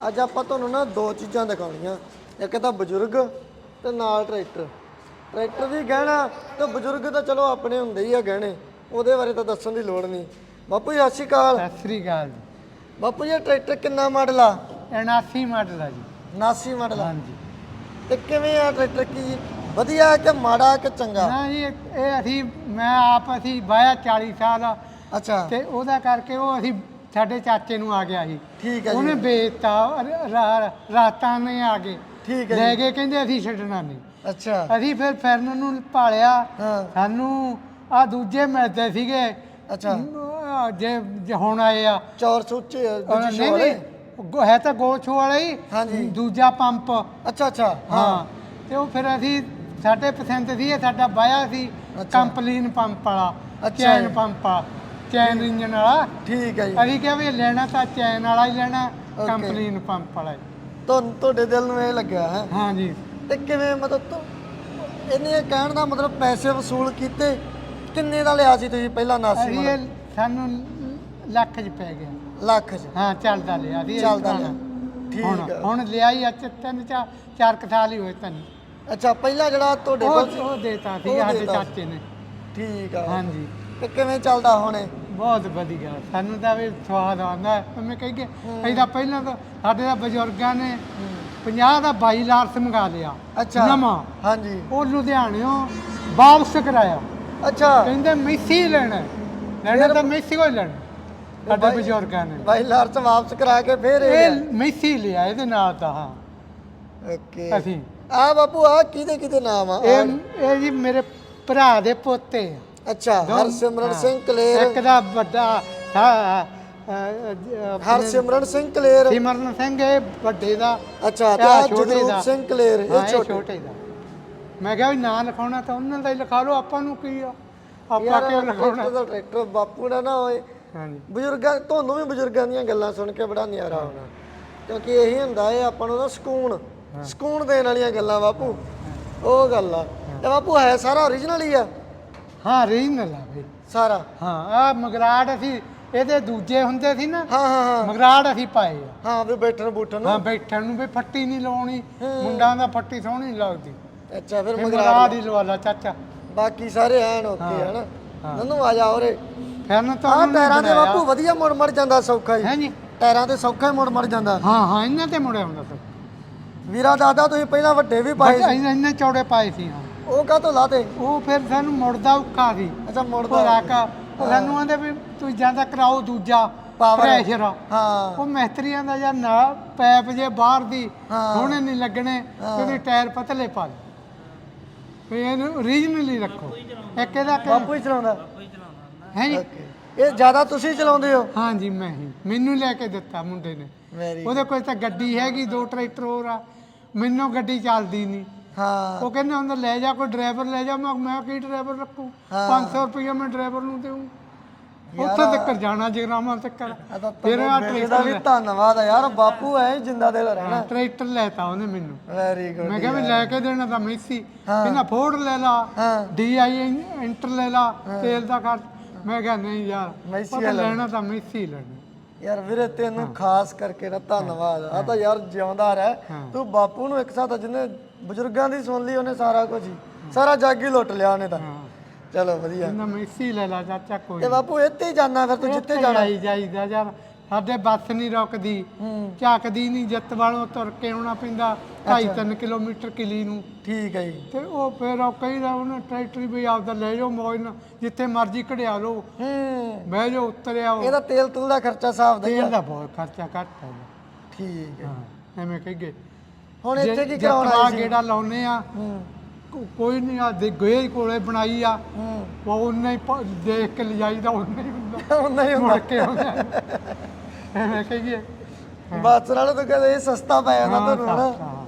ਅੱਜ ਆਪਾਂ ਤੁਹਾਨੂੰ ਨਾ ਦੋ ਚੀਜ਼ਾਂ ਦਿਖਾਉਣੀਆਂ ਇੱਕ ਤਾਂ ਬਜ਼ੁਰਗ ਤੇ ਨਾਲ ਟਰੈਕਟਰ। ਟਰੈਕਟਰ ਵੀ ਗਹਿਣਾ ਤੇ ਬਜ਼ੁਰਗ ਤਾਂ ਚਲੋ ਆਪਣੇ ਹੁੰਦੇ ਹੀ ਆ ਗਹਿਣੇ ਉਹਦੇ ਬਾਰੇ ਤਾਂ ਦੱਸਣ ਦੀ ਲੋੜ ਨਹੀਂ। ਬਾਪੂ ਜੀ ਸਤਿ ਸ਼੍ਰੀ ਅਕਾਲ। ਸਤਿ ਸ੍ਰੀ ਅਕਾਲ ਜੀ। ਬਾਪੂ ਜੀ ਇਹ ਟਰੈਕਟਰ ਕਿੰਨਾ ਮਾਡਲ ਆ? 79 ਮਾਡਲ ਆ ਜੀ। 79 ਮਾਡਲ ਆ। ਹਾਂਜੀ। ਤੇ ਕਿਵੇਂ ਆ ਟਰੈਕਟਰ ਕੀ? ਵਧੀਆ ਕਿ ਮਾੜਾ ਕਿ ਚੰਗਾ? ਨਾ ਜੀ ਇਹ ਇਹ ਅਸੀਂ ਮੈਂ ਆਪ ਅਸੀਂ ਵਾਇਆ 40 ਸਾਲ ਅੱਛਾ। ਤੇ ਉਹਦਾ ਕਰਕੇ ਉਹ ਅਸੀਂ ਸਾਡੇ ਚਾਚੇ ਨੂੰ ਆ ਗਿਆ ਸੀ। ਠੀਕ ਹੈ ਉਹਨੇ ਜੀ ਵੇਚਤਾ ਰ- ਰਾ- ਰਾਤਾਂ ਨੇ ਆ ਕੇ ਠੀਕ ਹੈ ਲੈ ਕੇ ਕਹਿੰਦੇ ਅਸੀਂ ਛੱਡਣਾ ਨਹੀਂ। ਅੱਛਾ। ਅਸੀਂ ਫਿਰ ਫਿਰਨ ਨੂੰ ਭਾਲਿਆ। ਹਾਂ। ਸਾਨੂੰ ਆ ਦੂਜੇ ਮਿਲਦੇ ਸੀਗੇ। ਅੱਛਾ। ਜੇ ਜੇ ਹੁਣ ਆਏ ਆ। ਚੌਰ ਸੁੱਚੇ ਅਹ ਦੂਜੀ ਨਹੀਂ ਸ਼ੋਅ ਵਾਲੇ? ਨਹੀਂ ਗੋ- ਹੈ ਤਾਂ ਗੋਛੋ ਵਾਲਾ ਹੀ। ਹਾਂਜੀ। ਦੂਜਾ ਪੰਪ। ਅੱਛਾ ਅੱਛਾ। ਹਾਂ। ਤੇ ਉਹ ਫਿਰ ਅਸੀਂ ਸਾਡੇ ਪਸੰਦ ਸੀ ਇਹ ਸਾਡਾ ਵਾਇਆ ਸੀ। ਅੱਛਾ। ਕੰਪਲੀਨ ਪੰਪ ਵਾਲਾ ਅੱਛਾ। ਚੈਨ ਜੀ। ਪੰਪ ਵਾਲਾ। ਚੈਨ ਇੰਜਨ ਵਾਲਾ ਠੀਕ ਹੈ ਜੀ ਅਸੀਂ ਕਿਹਾ ਵੀ ਲੈਣਾ ਤਾਂ ਚੈਨ ਵਾਲਾ ਹੀ ਲੈਣਾ. ਕੰਪਲੀਨ ਪੰਪ ਵਾਲਾ ਹੀ ਤੁਹਾਨੂੰ ਤੁਹਾਡੇ ਦਿਲ ਨੂੰ ਇਹ ਲੱਗਿਆ ਹੈ ਹਾਂ ਜੀ ਤੇ ਕਿਵੇਂ ਮਤਲਬ ਤੂੰ ਇਹਨੇ ਇਹ ਕਹਿਣ ਦਾ ਮਤਲਬ ਪੈਸੇ ਵਸੂਲ ਕੀਤੇ ਕਿੰਨੇ ਦਾ ਲਿਆ ਸੀ ਤੁਸੀਂ ਪਹਿਲਾਂ ਨਾਸੀ ਅਸੀਂ? ਇਹ ਸਾਨੂੰ ਲੱਖ ਚ ਪੈ ਗਿਆ ਲੱਖ ਚ ਹਾਂ ਚੱਲਦਾ ਲਿਆ ਸੀ ਇਹ ਚੱਲਦਾ। ਲਿਆ। ਠੀਕ ਹੁਣ ਆ। ਹੁਣ ਲਿਆ ਹੀ ਅੱਜ ਤਿੰਨ ਚਾਰ ਚਾਰ ਕੁ ਸਾਲ ਹੀ ਹੋਏ ਤਨ ਅੱਛਾ ਪਹਿਲਾਂ ਜਿਹੜਾ ਤੁਹਾਡੇ ਕੋਲ ਉਹ ਦੇਤਾ ਸੀ ਸਾਡੇ। ਚਾਚੇ ਨੇ ਠੀਕ ਆ ਹਾਂਜੀ ਤੇ ਕਿਵੇਂ ਚੱਲਦਾ ਹੁਣ? ਬਹੁਤ ਵਧੀਆ। ਸਾਨੂੰ ਤਾਂ ਵੀ ਸਵਾਦ ਆਉਂਦਾ। ਮੈਂ ਕਹੀਏ ਅਸੀਂ ਤਾਂ ਪਹਿਲਾਂ ਤਾਂ ਸਾਡੇ ਤਾਂ ਬਜ਼ੁਰਗਾਂ ਨੇ 50 ਦਾ 22 ਲਾਰਸ ਮੰਗਾ ਲਿਆ। ਅੱਛਾ। ਨਵਾਂ। ਹਾਂਜੀ। ਉਹ ਲੁਧਿਆਣਿਓਂ ਵਾਪਸ ਕਰਾਇਆ। ਅੱਛਾ। ਕਹਿੰਦੇ ਮੈਸੀ ਲੈਣਾ। ਲੈਣਾ ਤਾਂ ਮੈਸੀ ਕੋਈ ਲੈਣਾ। ਸਾਡੇ ਬਾਈ- ਬਜ਼ੁਰਗਾਂ ਨੇ। ਬਾਈ ਲਾਰ ਚ ਵਾਪਸ ਕਰਾ ਕੇ ਫੇਰ ਇਹ ਇਹ ਮੈਸੀ ਲਿਆ ਇਹਦੇ ਨਾਲ ਤਾਂ ਹਾਂ। ਓਕੇ। ਅਸੀਂ। ਆ ਬਾਪੂ ਆ ਕਿਹਦੇ ਕਿਹਦੇ ਨਾਮ ਆ? ਇਹ ਇਹ ਜੀ ਮੇਰੇ ਭਰਾ ਦੇ ਪੋਤੇ ਆ। ਅੱਛਾ ਦੋ- ਹਰਸਿਮਰਨ ਹਾਂ। ਸਿੰਘ ਕਲੇਰ। ਇੱਕ ਦਾ ਵੱਡਾ ਹਾਂ, ਅ, ਅ, ਆਪਣੇ ਹਰਸਿਮਰਨ ਸਿੰਘ ਕਲੇਰ। ਸਿਮਰਨ ਸਿੰਘ ਇਹ ਵੱਡੇ ਦਾ ਅੱਛਾ ਤੇ ਆਹ ਆਹ ਛੋਟੇ ਜਗਰੂਪ ਦਾ। ਸਿੰਘ ਕਲੇਰ ਹਾਂ ਇਹ ਇਹ ਛੋਟੇ। ਛੋਟੇ ਦਾ। ਮੈਂ ਕਿਹਾ ਵੀ ਨਾਂ ਲਿਖਾਉਣਾ ਤਾਂ ਉਹਨਾਂ ਦਾ ਹੀ ਲਿਖਾ ਲਓ ਆਪਾਂ ਨੂੰ ਕੀ ਆ? ਆਪਾਂ ਕਿਉਂ ਟਰੈਕਟਰ ਲਿਖਾਉਣਾ? ਦਾ ਟਰੈਕਟਰ ਬਾਪੂ ਦਾ ਨਾ ਹੋਏ। ਹਾਂਜੀ। ਬਜ਼ੁਰਗਾਂ ਤੁਹਾਨੂੰ ਵੀ ਬਜ਼ੁਰਗਾਂ ਦੀਆਂ ਗੱਲਾਂ ਸੁਣ ਕੇ ਬੜਾ ਨਿਆਰਾ ਆਉਣਾ ਕਿਉਂਕਿ ਇਹੀ ਹੁੰਦਾ ਏ ਆਪਾਂ ਨੂੰ ਨਾ ਸਕੂਨ ਸਕੂਨ ਦੇਣ ਵਾਲੀਆਂ ਗੱਲਾਂ ਬਾਪੂ। ਉਹ ਗੱਲ ਆ। ਤੇ ਬਾਪੂ ਹੈ ਸਾਰਾ ਓਰੀਜਨਲ ਹੀ ਆ? ਹਾਂ ਰੀਜਨਲ ਆ ਬਈ ਸਾਰਾ। ਹਾਂ। ਆ ਮਗਰਾੜ ਅਸੀਂ ਇਹਦੇ ਦੂਜੇ ਹੁੰਦੇ ਸੀ ਨਾ ਹਾਂ ਹਾਂ ਹਾਂ। ਮਗਰਾੜ ਅਸੀਂ ਪਾਏ ਆ। ਹਾਂ ਵੀ ਬੈਠਣ ਬੂਠਣ ਨੂੰ। ਹਾਂ ਬੈਠਣ ਨੂੰ ਵੀ ਫੱਟੀ ਨਹੀਂ ਲਾਉਣੀ ਮੁੰਡਿਆਂ ਦਾ ਫੱਟੀ ਸੋਹਣੀ ਨਹੀਂ ਲੱਗਦੀ। ਅੱਛਾ ਫਿਰ ਮਗਰਾੜ ਹੀ ਲਵਾ ਲਾ ਚਾਚਾ। ਬਾਕੀ ਸਾਰੇ ਐਨ ਓਕੇ ਹਨ ਨੰਨੂ ਆ ਜਾ ਉਰੇ। ਫਿਰ ਨਾ ਆਹ ਤੁਹਾਨੂੰ ਟਾਇਰਾਂ ਦੇ ਬਾਪੂ ਵਧੀਆ ਮੁੜ ਮੜ ਜਾਂਦਾ ਸੌਖਾ ਹੀ। ਹੈ ਜੀ? ਟਾਇਰਾਂ ਤੇ ਸੌਖਾ ਹੀ ਮੁੜ ਮੜ ਜਾਂਦਾ। ਹਾਂ ਹਾਂ ਇਹਨਾਂ ਤੇ ਮੁੜਿਆ ਹੁੰਦਾ ਸਭ ਵੀਰਾ ਦਾਦਾ ਤੁਸੀਂ ਪਹਿਲਾਂ ਵੱਡੇ ਵੀ ਪਾਏ ਸੀ। ਇੰਨੇ ਚੌੜੇ ਪਾਏ ਸੀ ਹਾਂ। ਉਹ ਕਾਹਤੋਂ ਲਾਤੇ? ਉਹ ਫਿਰ ਸਾਨੂੰ ਮੁੜਦਾ ਔਖਾ ਸੀ। ਅੱਛਾ ਮੁੜਦਾ ਰਾਕਾ ਸਾਨੂੰ ਆਂਦੇ ਵੀ ਤੂੰ ਜਾਂਦਾ ਕਰਾਓ ਦੂਜਾ Power। ਪ੍ਰੈਸ਼ਰ ਹਾਂ। ਉਹ ਮਿਸਤਰੀਆਂ ਦਾ ਯਾਰ ਨਾ ਪੈਪ ਜੇ ਬਾਹਰ ਦੀ। ਸੋਹਣੇ ਨਹੀਂ ਲੱਗਣੇ ਉਹਦੇ ਟਾਇਰ ਪਤਲੇ ਪਾ ਦੇ ਵੀ ਇਹਨੂੰ ਓਰੀਜਨਲੀ ਰੱਖੋ। ਇੱਕ ਇਹਦਾ ਬਾਪੂ ਹੀ ਚਲਾਉਂਦਾ। ਹੈ ਜੀ। ਇਹ ਜ਼ਿਆਦਾ ਤੁਸੀਂ ਚਲਾਉਂਦੇ ਹੋ? ਹਾਂ ਜੀ ਮੈਂ ਹੀ। ਮੈਨੂੰ ਲੈ ਕੇ ਦਿੱਤਾ ਮੁੰਡੇ ਨੇ। ਉਹਦੇ ਕੋਲ ਤਾਂ ਗੱਡੀ ਹੈਗੀ ਦੋ ਟਰੈਕਟਰ ਹੋਰ ਆ। ਮੈਨੂੰ ਗੱਡੀ ਚੱਲਦੀ ਨਹੀਂ। ਹਾਂ। ਉਹ ਕਹਿੰਦੇ ਹੁੰਦਾ ਲੈ ਜਾ ਕੋਈ ਡਰਾਈਵਰ ਲੈ ਜਾ ਮੈਂ ਮੈਂ ਕੀ ਡਰਾਈਵਰ ਰੱਖੂ? ਹਾਂ। 500 ਰੁਪਏ ਮੈਂ ਡਰਾਈਵਰ ਨੂੰ ਦੇਉਂ ਉੱਥੇ ਤੱਕ ਜਾਣਾ ਜਗਰਾਵਾਂ ਤੱਕ। ਫਿਰ ਆ ਦਾ ਵੀ ਧੰਨਵਾਦ ਆ ਯਾਰ ਬਾਪੂ ਐ ਜਿੰਦਾ ਦਿਲ ਰਹਿਣਾ। ਟਰੈਕਟਰ ਲੈਤਾ ਉਹਨੇ ਮੈਨੂੰ। ਵੈਰੀ ਗੁੱਡ ਮੈਂ ਕਿਹਾ ਵੀ ਲੈ ਕੇ ਦੇਣਾ ਤਾਂ ਮੈਸੀ ਕਹਿੰਦਾ ਫੋਰਡ ਲੈ ਲਾ ਡੀਆਈ ਇੰਟਰ ਲੈ ਲਾ ਤੇਲ ਦਾ ਖਰਚ। ਮੈਂ ਕਿਹਾ ਨਹੀਂ ਯਾਰ ਮੈਸੀ ਪਤਾ ਲੈਣਾ। ਤਾਂ ਮੈਸੀ ਲੈਣਾ। ਯਾਰ ਵੀਰੇ ਤੈਨੂੰ ਖਾਸ ਕਰਕੇ ਨਾ ਧੰਨਵਾਦ। ਆ ਤਾਂ ਯਾਰ ਜਿਉਂਦਾ ਰਹਿ। ਤੂੰ ਬਾਪੂ ਨੂੰ ਇੱਕ ਸਾਥ ਜਿਹਨੇ ਬਜ਼ੁਰਗਾਂ ਦੀ ਸੁਣ ਲਈ ਉਹਨੇ ਸਾਰਾ ਕੁਝ ਹੀ। ਸਾਰਾ ਜੱਗ ਹੀ ਲੁੱਟ ਲਿਆ ਉਹਨੇ ਤਾਂ। ਚਲੋ ਵਧੀਆ। ਕਹਿੰਦਾ ਮੈਸੀ ਲੈ ਲਾ ਚਾਚਾ ਕੋਈ ਤੇ ਬਾਪੂ ਇੱਥੇ ਹੀ ਜਾਣਾ ਫਿਰ ਤੂੰ ਜਿੱਥੇ ਜਾਣਾ। ਜਾਈ ਜਾਈਦਾ ਯਾਰ। ਸਾਡੇ ਬੱਸ ਨਹੀਂ ਰੁਕਦੀ ਹੂੰ। ਝਾਕਦੀ ਨਹੀਂ ਜੱਤ ਵਾਲੋਂ ਤੁਰ ਕੇ ਆਉਣਾ ਪੈਂਦਾ 2.5 ਕਿਲੋਮੀਟਰ ਕਿਲੀ ਨੂੰ। ਠੀਕ ਹੈ ਜੀ। ਤੇ ਉਹ ਫਿਰ ਉਹ ਕਹੀਦਾ ਉਹਨੇ ਟਰੈਕਟਰ ਵੀ ਆਪਦਾ ਲੈ ਜਾਓ ਮੌਜ ਨਾਲ ਜਿੱਥੇ ਮਰਜ਼ੀ ਕਢਿਆ ਲਓ। ਹੂੰ। ਬਹਿ ਜਾਓ ਉਤਰਿਆ ਉਹ। ਇਹਦਾ ਤੇਲ ਤੂਲ ਦਾ ਖਰਚਾ ਸਾਫ਼ ਦਾ ਹੀ ਤੇਲ ਦਾ ਬਹੁਤ ਖਰਚਾ ਘੱਟ ਹੈ ਠੀਕ ਹੈ। ਹਾਂ ਐਵੇਂ ਕਹੀਏ ਹੁਣ ਇੱਥੇ ਕੀ ਕਰਾਉਣਾ ਸੀ? ਗੇੜਾ ਲਾਉਨੇ ਆ। ਹੂੰ। ਕੋਈ ਨਹੀਂ ਆ ਦੇ ਗਏ ਕੋਲੇ ਬਣਾਈ ਆ। ਹੂੰ। ਉਹ ਉਹਨੇ ਹੀ ਦੇਖ ਕੇ ਲਿਜਾਈਦਾ ਉਹਨੇ ਹੀ ਹੁੰਦਾ। ਉਹਨਾਂ ਹੀ ਮੁੜ ਕੇ ਆਉਂਦਾ ਐਵੇਂ ਕਹੀਏ ਬਾਤ ਨਾਲੋਂ ਤਾਂ ਕਦੇ ਇਹ ਸਸਤਾ ਪੈ ਜਾਂਦਾ ਹਾਂ, ਤੁਹਾਨੂੰ ਹਨਾ? ਹਾਂ।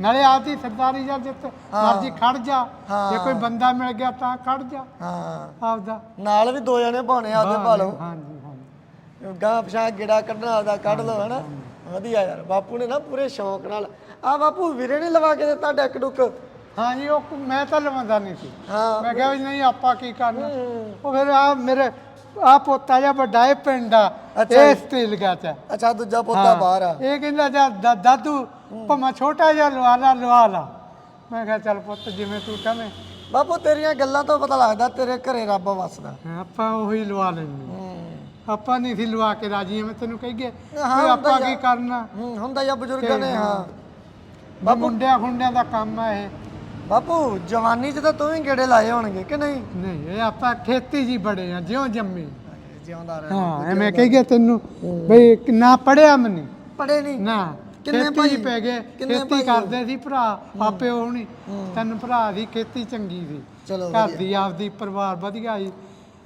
ਨਾਲੇ ਆਪਦੀ ਸਰਦਾਰੀ ਜਾਂ ਜਿੱਤ ਮਰਜ਼ੀ ਖੜ ਜਾ। ਹਾਂ। ਜੇ ਕੋਈ ਬੰਦਾ ਮਿਲ ਗਿਆ ਤਾਂ ਖੜ ਜਾ। ਹਾਂ। ਆਪਦਾ। ਨਾਲ ਵੀ ਦੋ ਜਣੇ ਭਾਉਣੇ ਆਪਦੇ ਪਾ ਲਓ। ਹਾਂਜੀ ਹਾਂਜੀ। ਗਾਂ ਪਛਾਂ ਗੇੜਾ ਕੱਢਣਾ ਕੱਢ ਲਓ ਹਨਾ? ਵਧੀਆ ਯਾਰ ਬਾਪੂ ਨੇ ਨਾ ਪੂਰੇ ਸ਼ੌਂਕ ਨਾਲ ਆ ਬਾਪੂ ਵੀਰੇ ਨੇ ਲਵਾ ਕੇ ਦਿੱਤਾ ਡੈਕ ਡੁੱਕ? ਹਾਂਜੀ ਉਹ ਕ- ਮੈਂ ਤਾਂ ਲਵਾਉਂਦਾ ਨਹੀਂ ਸੀ। ਹਾਂ। ਮੈਂ ਕਿਹਾ ਵੀ ਨਹੀਂ ਆਪਾਂ ਕੀ ਕਰਨਾ? ਹੂੰ। ਉਹ ਫਿਰ ਆ ਮੇਰੇ ਆ ਪੋਤਾ ਜਿਹਾ ਵੱਡਾ ਇਹ ਪਿੰਡ ਆ ਅੱਛਾ ਇਹ ਜੀ। ਸਟੀਲ ਗਾ ਚ ਅੱਛਾ ਦੂਜਾ ਪੋਤਾ ਬਾਹਰ ਆ। ਇਹ ਕਹਿੰਦਾ ਜਾ ਦਾ- ਦਾਦੂ ਭਮਾ ਛੋਟਾ ਜਿਹਾ ਲਵਾ ਲਾ ਲਵਾ ਲਾ। ਮੈਂ ਕਿਹਾ ਚੱਲ ਪੁੱਤ ਜਿਵੇਂ ਤੂੰ ਕਵੇਂ ਬਾਪੂ ਤੇਰੀਆਂ ਗੱਲਾਂ ਤੋਂ ਪਤਾ ਲੱਗਦਾ ਤੇਰੇ ਘਰੇ ਰੱਬ ਵਸਦਾ। ਆਪਾਂ ਉਹੀ ਲਵਾ ਲੈਂਦੇ ਹੂੰ। ਆਪਾਂ ਨਹੀਂ ਸੀ ਲਵਾ ਕੇ ਰਾਜੀ ਮੈਂ ਤੈਨੂੰ ਕਹੀਏ। ਹਾਂ, ਵੀ ਆਪਾਂ ਹੁੰਦਾ ਕੀ ਯਾਰ। ਕਰਨਾ? ਹੂੰ ਹੁੰਦਾ ਜਾਂ ਬਜ਼ੁਰਗਾਂ ਨੇ ਹਾਂ। ਬਾ ਮੁੰਡਿਆਂ ਖੁੰਡਿਆਂ ਦਾ ਕੰਮ ਆ ਇਹ। ਬਾਪੂ ਜਵਾਨੀ 'ਚ ਤਾਂ ਤੂੰ ਵੀ ਗੇੜੇ ਲਾਏ ਹੋਣਗੇ ਕਿ ਨਹੀਂ? ਨਹੀਂ ਇਹ ਆਪਾਂ ਖੇਤੀ ਜੀ ਬੜੇ ਆ ਜਿਉਂ ਜੰਮੇ। ਜਿਉਂਦਾ ਹਾਂ ਐਵੇਂ ਕਹੀਏ ਤੈਨੂੰ ਬਈ ਨਾ ਪੜਿਆ ਮਨੀ। ਪੜੇ ਨਹੀਂ ਨਾ ਕਿੰਨੇ ਖੇਤੀ ਭਾਈ? ਚ ਪੈ ਗਏ। ਕਿੰਨੇ ਖੇਤੀ ਭਾਈ? ਹੋ? ਕਰਦੇ ਸੀ ਭਰਾ ਆਪੇ ਹੋਣੀ ਤਿੰਨ ਭਰਾ ਦੀ ਖੇਤੀ ਚੰਗੀ ਸੀ। ਚਲੋ ਘਰ ਦੀ ਆਪਦੀ ਪਰਿਵਾਰ ਵਧੀਆ ਸੀ।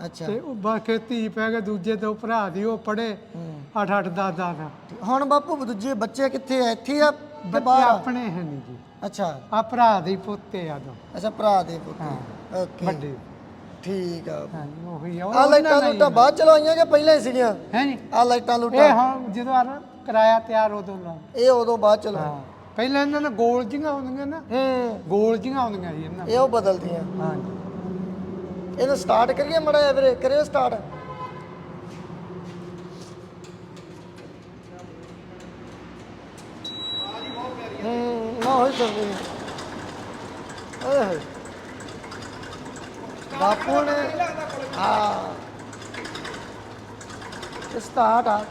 ਅੱਛਾ। ਤੇ ਉਹ ਖੇਤੀ ਪੈ ਗਏ ਦੂਜੇ ਦੋ ਭਰਾ ਦੀ ਉਹ ਪੜੇ ਹੂੰ। 8 8 10 10 ਹੁਣ ਬਾਪੂ ਦੂਜੇ ਬੱਚੇ ਕਿੱਥੇ ਆ? ਇੱਥੇ ਆ ਬੱਚੇ? ਆਪਣੇ ਹੈ ਨਹੀਂ ਜੀ। ਅੱਛਾ। ਆ ਭਰਾ ਦੇ ਪੁੱਤੇ ਆ ਦੋ। ਅੱਛਾ ਭਰਾ ਦੇ ਪੁੱਤ। ਹਾਂ। ਓਕੇ। ਵੱਡੇ। ਠੀਕ ਆ। ਹਾਂ ਉਹੀ ਆ। ਆ ਲਾਈਟਾਂ ਲੂਟਾਂ ਬਾਅਦ ਚਲਾਈਆਂ ਕਿ ਪਹਿਲਾਂ ਹੀ ਸੀਗੀਆਂ? ਹੈ ਨਹੀਂ। ਆ ਲਾਈਟਾਂ ਇਹ ਲੂਟਾਂ ਹੁਣ ਜਦੋਂ ਆ ਕਿਰਾਇਆ ਤਿਆਰ ਉਦੋਂ ਲਾ। ਇਹ ਉਦੋਂ ਬਾਅਦ ਚਲਾ ਹਾਂ। ਪਹਿਲਾਂ ਇਹਨਾਂ ਨੇ ਗੋਲ ਜੀਆਂ ਆਉਂਦੀਆਂ ਨਾ। ਹੂੰ। ਗੋਲ ਜੀਆਂ ਆਉਂਦੀਆਂ ਸੀ ਇਹਨਾਂ ਇਹ ਉਹ ਬਦਲਦੀਆਂ। ਹਾਂ ਇਹਨੂੰ ਸਟਾਰਟ ਕਰੀਏ ਮੜਾ ਵੀਰੇ? ਕਰਿਓ ਸਟਾਰਟ ਨਾ ਬਾਪੂ ਨੇ ਹਾਂ। ਸਟਾਰਟ ਆ।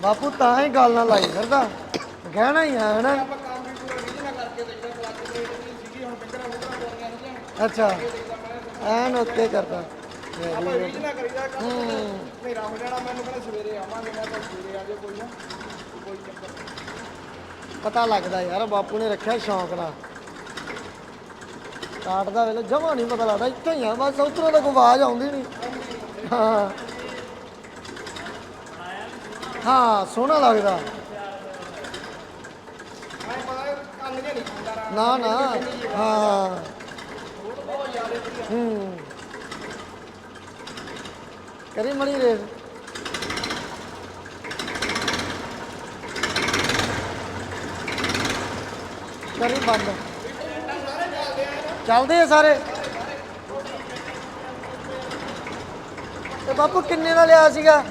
ਬਾਪੂ ਤਾਂ ਹੀ ਗੱਲ ਨਾਲ ਲਾਈ ਫਿਰਦਾ। ਕਹਿਣਾ ਹੀ ਆ ਹਨਾ? ਅੱਛਾ। ਐਨ ਓਕੇ ਕਰਦਾ। ਆਪਾਂ ਰੀਜ ਨਾ ਕਰੀਦਾ ਕੰਮ ਹਨੇਰਾ ਹੋ ਜਾਣਾ ਮੈਨੂੰ ਕਹਿੰਦਾ ਸਵੇਰੇ ਆਵਾਂਗੇ ਮੈਂ ਤਾਂ ਸਵੇਰੇ ਆ ਜੇ ਕੋਈ ਨਾ। ਪਤਾ ਲੱਗਦਾ ਯਾਰ, ਬਾਪੂ ਨੇ ਰੱਖਿਆ ਸ਼ੌਂਕ ਨਾਲ। ਕਾਟ ਵੇਲੇ ਜਮਾ ਨਹੀਂ ਪਤਾ ਲੱਗਦਾ, ਇੱਥੇ ਹੀ ਆ, ਬਸ ਉਧਰੋਂ ਤਾਂ ਆਵਾਜ਼ ਆਉਂਦੀ ਨਹੀਂ ਹਾਂ। ਹਾਂ, ਸੋਹਣਾ ਲੱਗਦਾ। ਨਾ ਨਾ। ਹਾਂ। ਹੂੰ। ਕਰੀ ਮਣੀ ਰੇਸ। ਕਰੀ ਬੰਦ। ਚੱਲਦੇ ਆ ਸਾਰੇ। ਤੇ ਬਾਪੂ ਕਿੰਨੇ ਦਾ ਲਿਆ ਸੀਗਾ?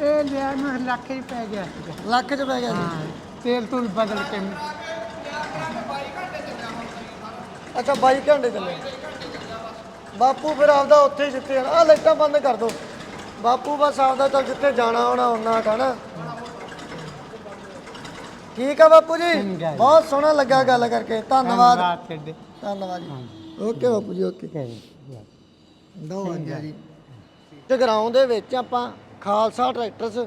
ਇਹ ਲਿਆ ਨੂੰ ਲੱਖ ਹੀ ਪੈ ਗਿਆ ਸੀਗਾ। ਲੱਖ ਚ ਪੈ ਗਿਆ ਸੀ। ਹਾਂ ਤੇਲ ਤੂਲ ਬਦਲ ਕੇ। ਅੱਛਾ 22 ਘੰਟੇ ਚੱਲੇ। ਬਾਪੂ ਫਿਰ ਆਪਦਾ ਉੱਥੇ ਹੀ ਜਿੱਥੇ ਆ ਲਾਈਟਾਂ ਬੰਦ ਕਰ ਦੋ। ਬਾਪੂ ਬਸ ਆਪਦਾ ਚੱਲ ਜਿੱਥੇ ਜਾਣਾ ਹੋਣਾ ਉਹਨਾਂ ਹਟਾਣਾ ਠੀਕ ਆ ਬਾਪੂ ਜੀ? ਚੰਗਾ ਜੀ। ਬਹੁਤ ਸੋਹਣਾ ਲੱਗਾ ਗੱਲ ਕਰਕੇ। ਧੰਨਵਾਦ। ਧੰਨਵਾਦ ਤੁਹਾਡੇ। ਧੰਨਵਾਦ ਜੀ। ਓਕੇ ਬਾਪੂ ਜੀ ਓਕੇ। ਦੋ ਅੰਜਾ ਜੀ ਜਗਰਾਉਂ ਦੇ ਵਿੱਚ ਆਪਾਂ ਖਾਲਸਾ ਟਰੈਕਟਰਸ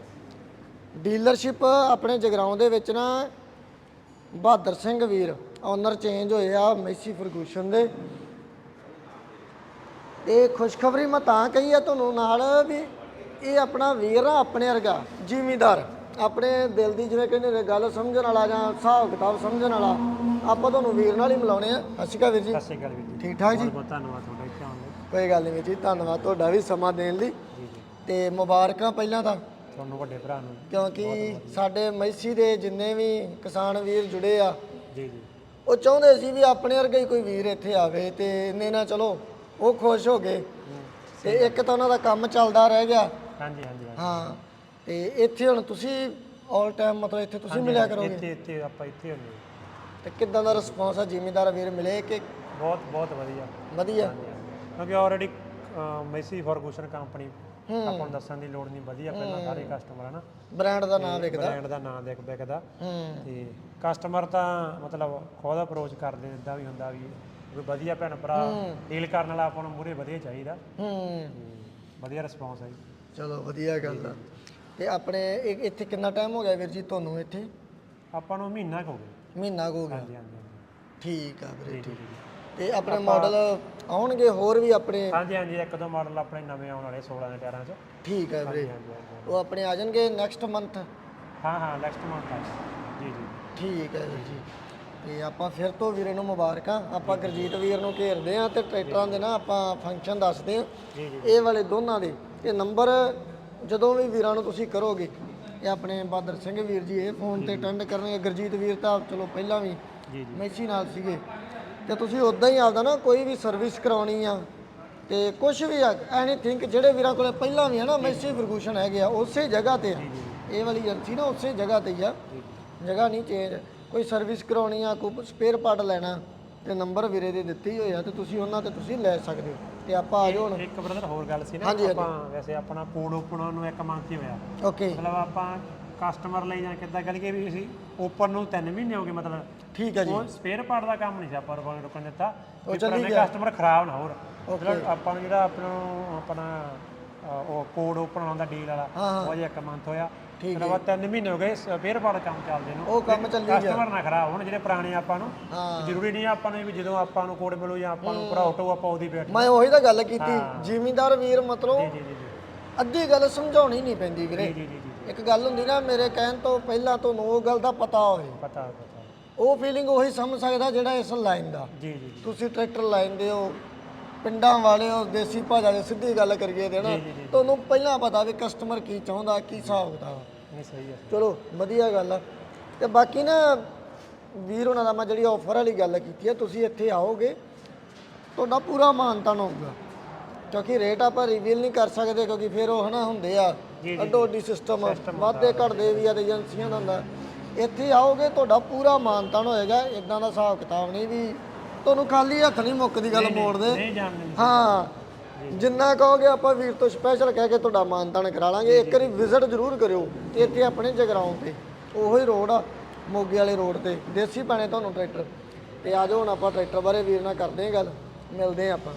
ਡੀਲਰਸ਼ਿਪ ਆਪਣੇ ਜਗਰਾਉਂ ਦੇ ਵਿੱਚ ਨਾ ਬਹਾਦਰ ਸਿੰਘ ਵੀਰ ਓਨਰ ਚੇਂਜ ਹੋਏ ਆ ਮੈਸੀ ਫਰਗੂਸ਼ਨ ਦੇ। ਇਹ ਖੁਸ਼ਖਬਰੀ ਮੈਂ ਤਾਂ ਕਹੀ ਆ ਤੁਹਾਨੂੰ ਨਾਲ ਵੀ ਇਹ ਆਪਣਾ ਵੀਰ ਆ ਆਪਣੇ ਵਰਗਾ ਜ਼ਿਮੀਦਾਰ। ਆਪਣੇ ਦਿਲ ਦੀ ਜਿਵੇਂ ਕਹਿੰਦੇ ਨੇ ਗੱਲ ਸਮਝਣ ਵਾਲਾ ਜਾਂ ਹਿਸਾਬ ਕਿਤਾਬ ਸਮਝਣ ਵਾਲਾ ਆਪਾਂ ਤੁਹਾਨੂੰ ਵੀਰ ਨਾਲ ਹੀ ਮਿਲਾਉਣੇ ਆ। ਸਤਿ ਸ਼੍ਰੀ ਅਕਾਲ ਵੀਰ ਜੀ। ਸਤਿ ਸ਼੍ਰੀ ਅਕਾਲ ਵੀਰ ਜੀ। ਠੀਕ ਠਾਕ ਜੀ? ਬਹੁਤ ਧੰਨਵਾਦ ਤੁਹਾਡਾ ਇੱਥੇ ਆਉਣ ਲਈ। ਕੋਈ ਗੱਲ ਨਹੀਂ ਵੀਰ ਜੀ ਧੰਨਵਾਦ ਤੁਹਾਡਾ ਵੀ ਸਮਾਂ ਦੇਣ ਲਈ। ਤੇ ਮੁਬਾਰਕਾਂ ਪਹਿਲਾਂ ਤਾਂ। ਤੁਹਾਨੂੰ ਵੱਡੇ ਭਰਾ ਨੂੰ ਕਿਉਂਕਿ ਸਾਡੇ ਮੈਸੀ ਦੇ ਜਿੰਨੇ ਵੀ ਕਿਸਾਨ ਵੀਰ ਜੁੜੇ ਆ ਜੀ ਜੀ। ਉਹ ਚਾਹੁੰਦੇ ਸੀ ਵੀ ਆਪਣੇ ਵਰਗਾ ਹੀ ਕੋਈ ਵੀਰ ਇੱਥੇ ਆਵੇ ਤੇ ਇੰਨੇ ਨਾਲ ਚਲੋ ਉਹ ਖੁਸ਼ ਹੋ ਗਏ। ਤੇ ਇੱਕ ਤਾਂ ਉਹਨਾਂ ਦਾ ਕੰਮ ਚੱਲਦਾ ਰਹਿ ਗਿਆ। ਹਾਂਜੀ ਹਾਂਜੀ। ਹਾਂ। ਤੇ ਇੱਥੇ ਹੁਣ ਤੁਸੀਂ 올 ਟਾਈਮ ਮਤਲਬ ਇੱਥੇ ਤੁਸੀਂ ਮਿਲਿਆ ਕਰੋਗੇ? ਇੱਥੇ ਇੱਥੇ ਆਪਾਂ ਇੱਥੇ ਹੁੰਦੇ ਤੇ ਕਿੱਦਾਂ ਦਾ ਰਿਸਪੌਂਸ ਆ? ਜ਼ਿਮੀਦਾਰ ਵੀਰ ਮਿਲੇ ਕਿ ਬਹੁਤ ਬਹੁਤ ਵਧੀਆ। ਵਧੀਆ? ਕਿਉਂਕਿ ਆਲਰੇਡੀ ਮੈਸੀ ਫਾਰਗੂਸ਼ਨ ਕੰਪਨੀ ਆਪਾਂ ਨੂੰ ਦੱਸਣ ਦੀ ਲੋੜ ਨਹੀਂ ਵਧੀਆ ਪਹਿਲਾਂ ਸਾਰੇ ਕਸਟਮਰ ਹਨਾ ਬ੍ਰਾਂਡ ਦਾ ਨਾਮ ਵਿਕਦਾ ਬ੍ਰਾਂਡ ਦਾ ਨਾਮ ਦੇਖ ਵਿਕਦਾ ਹੂੰ। ਤੇ ਕਸਟਮਰ ਤਾਂ ਮਤਲਬ ਖੁਦ ਅਪਰੋਚ ਕਰਦੇ ਇਦਾਂ ਵੀ ਹੁੰਦਾ ਵੀ ਕੋਈ ਵਧੀਆ ਭੈਣ ਭਰਾ ਡੀਲ ਕਰਨ ਵਾਲਾ ਆਪਾਂ ਨੂੰ ਮੂਰੇ ਵਧੀਆ ਚਾਹੀਦਾ। ਹੂੰ। ਵਧੀਆ ਰਿਸਪੌਂਸ ਹੈ ਜੀ। ਚਲੋ ਵਧੀਆ ਗੱਲ ਆ। ਤੇ ਆਪਣੇ ਇੱਥੇ ਕਿੰਨਾ ਟਾਈਮ ਹੋ ਗਿਆ ਵੀਰ ਜੀ ਤੁਹਾਨੂੰ ਇੱਥੇ? ਆਪਾਂ ਨੂੰ ਮਹੀਨਾ ਕੁ ਹੋ ਗਿਆ। ਮਹੀਨਾ ਕੁ ਹੋ ਗਿਆ। ਹਾਂਜੀ ਹਾਂਜੀ ਹਾਂਜੀ। ਠੀਕ ਆ ਵੀਰੇ ਜੀ ਜੀ ਠੀਕ। ਜੀ ਤੇ ਆਪਣੇ ਮਾਡਲ ਆਉਣਗੇ ਹੋਰ ਵੀ ਆਪਣੇ? ਹਾਂਜੀ ਹਾਂਜੀ ਇੱਕ ਦੋ ਮਾਡਲ ਆਪਣੇ ਨਵੇਂ ਆਉਣ ਵਾਲੇ 16 ਦੇ ਟਾਇਰਾਂ 'ਚ। ਠੀਕ ਹੈ ਵੀਰੇ। ਹਾਂਜੀ ਹਾਂਜੀ ਹਾਂਜੀ। ਉਹ ਆਪਣੇ ਆ ਜਾਣਗੇ ਨੈਕਸਟ ਮੰਥ ਹਾਂ ਹਾਂ ਨੈਕਸਟ ਮੰਥ ਜੀ ਜੀ। ਠੀਕ ਹੈ ਵੀਰ ਜੀ ਤੇ ਆਪਾਂ ਫਿਰ ਤੋਂ ਵੀਰੇ ਨੂੰ ਮੁਬਾਰਕਾਂ। ਆਪਾਂ ਗੁਰਜੀਤ ਵੀਰ ਨੂੰ ਘੇਰਦੇ ਆ ਤੇ ਟਰੈਕਟਰਾਂ ਦੇ ਨਾ ਆਪਾਂ ਫੰਕਸ਼ਨ ਦੱਸਦੇ ਆ। ਜੀ ਜੀ ਇਹ ਵਾਲੇ ਦੋਨਾਂ ਦੇ। ਇਹ ਨੰਬਰ ਜਦੋਂ ਵੀ ਵੀਰਾਂ ਨੂੰ ਤੁਸੀਂ ਕਰੋਗੇ ਇਹ ਆਪਣੇ ਬਹਾਦਰ ਸਿੰਘ ਵੀਰ ਜੀ ਇਹ ਫੋਨ ਤੇ ਅਟੈਂਡ ਕਰਨਗੇ। ਗੁਰਜੀਤ ਵੀਰ ਤਾਂ ਚਲੋ ਪਹਿਲਾਂ ਵੀ ਜੀ ਜੀ। ਮੈਸੀ ਨਾਲ ਸੀਗੇ। ਤੇ ਤੁਸੀਂ ਉਦਾਂ ਹੀ ਆਪਦਾ ਨਾ ਕੋਈ ਵੀ ਸਰਵਿਸ ਕਰਾਉਣੀ ਆ ਤੇ ਕੁਝ ਵੀ ਐਨੀਥਿੰਗ ਜਿਹੜੇ ਵੀਰਾਂ ਕੋਲੇ ਪਹਿਲਾਂ ਵੀ ਹੈ ਨਾ ਮੈਸੀ ਫਰਗੂਸ਼ਨ ਹੈਗੇ ਆ ਉਸੇ ਜਗ੍ਹਾ ਤੇ ਆ। ਇਹ ਵਾਲੀ ਏਜੰਸੀ ਨਾ ਉਸੇ ਜਗ੍ਹਾ ਤੇ ਹੀ ਆ। ਜਗ੍ਹਾ ਨਹੀਂ ਚੇਂਜ ਕੋਈ ਸਰਵਿਸ ਕਰਾਉਣੀ ਆ ਕੋਈ ਸਪੇਅਰ ਪਾਰਟ ਲੈਣਾ। ਤੇ ਨੰਬਰ ਵੀਰੇ ਦੇ ਦਿੱਤੇ ਹੀ ਹੋਏ ਆ ਤੇ ਤੁਸੀਂ ਉਹਨਾਂ ਤੇ ਤੁਸੀਂ ਲੈ ਸਕਦੇ ਹੋ ਤੇ ਆਪਾਂ ਆ ਜਾਓ ਹੁਣ। ਇੱਕ ਬ੍ਰਦਰ ਹੋਰ ਗੱਲ ਸੀ ਨਾ ਹਾਂਜੀ, ਹਾਂਜੀ। ਆਪਾਂ ਵੈਸੇ ਆਪਣਾ ਕੋਡ ਓਪਨ ਨੂੰ ਇੱਕ ਮੰਥ ਹੀ ਹੋਇਆ। ਓਕੇ ਮਤਲਬ ਆਪਾਂ ਕਸਟਮਰ ਲਈ ਜਾਂ ਕਿੱਦਾਂ ਗੱਲ ਕਿ ਵੀ ਅਸੀਂ ਓਪਨ ਨੂੰ 3 ਮਹੀਨੇ ਹੋ ਗਏ ਮਤਲਬ ਠੀਕ ਹੈ ਜੀ। ਉਹ ਸਪੇਅਰ ਪਾਰਟ ਦਾ ਕੰਮ ਨਹੀਂ ਸੀ ਆਪਾਂ ਰੁਕਣ ਰੁਕਣ ਦਿੱਤਾ ਉਹ ਚੱਲੀ ਗਿਆ। ਕਸਟਮਰ ਖਰਾਬ ਨਾ ਹੋਰ। ਮਤਲਬ ਆਪਾਂ ਨੂੰ ਜਿਹੜਾ ਆਪਣਾ ਆਪਣਾ ਅਹ, ਉਹ ਕੋਡ ਓਪਨ ਆਉਂਦਾ ਡੀਲ ਵਾਲਾ ਹਾਂ, ਉਹ ਜੇ ਇੱਕ ਮੰਥ ਹੋਇਆ। ਠੀਕ ਬਾਅਦ 3 ਮਹੀਨੇ ਹੋ ਗਏ ਸਪੇਅਰ ਪਾਰਟ ਕੰਮ ਚੱਲਦੇ ਨੂੰ। ਉਹ ਕੰਮ ਚੱਲੀ ਗਿਆ। ਕਸਟਮਰ ਨਾ ਖਰਾਬ ਹੋਣ ਜਿਹੜੇ ਪੁਰਾਣੇ ਆਪਾਂ ਨੂੰ। ਹਾਂ। ਜ਼ਰੂਰੀ ਨਹੀਂ ਆਪਾਂ ਨੂੰ ਵੀ ਜਦੋਂ ਆਪਾਂ ਨੂੰ ਕੋਡ ਮਿਲੂ ਜਾਂ ਆਪਾਂ ਨੂੰ ਭਰਾ ਆਟੋ ਆਪਾਂ ਉਹਦੀ ਵੇਟ ਮੈਂ ਉਹੀ ਤਾਂ ਗੱਲ ਕੀਤੀ। ਜ਼ਿਮੀਂਦਾਰ ਵੀਰ ਮਤਲਬ ਜੀ ਜੀ ਜੀ ਅੱਧੀ ਗੱਲ ਸਮਝਾਉਣੀ ਨਹੀਂ ਪੈਂਦੀ ਵੀਰੇ। ਜੀ ਜੀ ਜੀ ਜੀ ਇੱਕ ਗੱਲ ਹੁੰਦੀ ਨਾ ਮੇਰੇ ਕਹਿਣ ਤੋਂ ਪਹਿਲਾਂ ਤੁਹਾਨੂੰ ਉਹ ਗੱਲ ਦਾ ਪਤਾ ਹੋਵੇ ਪਤਾ ਉਹ ਫੀਲਿੰਗ ਉਹੀ ਸਮਝ ਸਕਦਾ ਜਿਹੜਾ ਇਸ ਲਾਈਨ ਦਾ। ਜੀ ਜੀ ਤੁਸੀਂ ਟਰੈਕਟਰ ਲਾਈਨ ਦੇ ਹੋ ਪਿੰਡਾਂ ਵਾਲੇ ਹੋ ਦੇਸੀ ਭਾਸ਼ਾ ਦੇ ਸਿੱਧੀ ਗੱਲ ਕਰੀਏ ਤੇ ਨਾ ਤੁਹਾਨੂੰ ਪਹਿਲਾਂ ਪਤਾ ਵੀ ਕਸਟਮਰ ਕੀ ਚਾਹੁੰਦਾ ਕੀ ਹਿਸਾਬ ਕਿਤਾਬ। ਨਹੀਂ ਸਹੀ ਹੈ। ਚਲੋ ਵਧੀਆ ਗੱਲ ਆ। ਤੇ ਬਾਕੀ ਨਾ ਵੀਰ ਉਹਨਾਂ ਦਾ ਮੈਂ ਜਿਹੜੀ ਆਫਰ ਵਾਲੀ ਗੱਲ ਕੀਤੀ ਆ ਤੁਸੀਂ ਇੱਥੇ ਆਓਗੇ ਤੁਹਾਡਾ ਪੂਰਾ ਮਾਨਤਾਨ ਹੋਊਗਾ। ਕਿਉਂਕਿ ਰੇਟ ਆਪਾਂ ਰਿਵੀਲ ਨਹੀਂ ਕਰ ਸਕਦੇ ਕਿਉਂਕਿ ਫਿਰ ਉਹ ਹਨਾ ਹੁੰਦੇ ਆ ਅੱਡੋ ਅੱਡੀ ਸਿਸਟਮ ਵਾਧੇ ਘਟਦੇ ਵੀ ਆ ਤੇ ਏਜੰਸੀਆਂ ਦਾ ਹੁੰਦਾ। ਇੱਥੇ ਆਓਗੇ ਤੁਹਾਡਾ ਪੂਰਾ ਮਾਨਤਾਨ ਹੋਏਗਾ ਇਦਾਂ ਦਾ ਹਿਸਾਬ ਕਿਤਾਬ ਨਹੀਂ ਵੀ ਤੁਹਾਨੂੰ ਖਾਲੀ ਹੱਥ ਨਹੀਂ ਮੁੱਕਦੀ ਗੱਲ ਮੋੜਦੇ। ਨਹੀਂ ਹਾਂ। ਜਿੰਨਾ ਕਹੋਗੇ ਆਪਾਂ ਵੀਰ ਤੋਂ ਸਪੈਸ਼ਲ ਕਹਿ ਕੇ ਤੁਹਾਡਾ ਮਾਨਤਾਨ ਕਰਾ ਲਾਂਗੇ। ਇੱਕ ਵਾਰੀ ਵਿਜ਼ਿਟ ਜ਼ਰੂਰ ਕਰਿਓ ਤੇ ਇੱਥੇ ਆਪਣੇ ਜਗਰਾਉਂ ਤੇ। ਉਹੀ ਰੋਡ ਆ ਮੋਗੇ ਵਾਲੇ ਰੋਡ ਤੇ। ਦੇਸੀ ਪਾਣੇ ਤੁਹਾਨੂੰ ਟਰੈਕਟਰ ਤੇ ਆ ਜਾਓ ਹੁਣ ਆਪਾਂ ਟਰੈਕਟਰ ਬਾਰੇ ਵੀਰ ਨਾਲ ਕਰਦੇ ਹਾਂ ਗੱਲ। ਮਿਲਦੇ ਹਾਂ ਆਪਾਂ।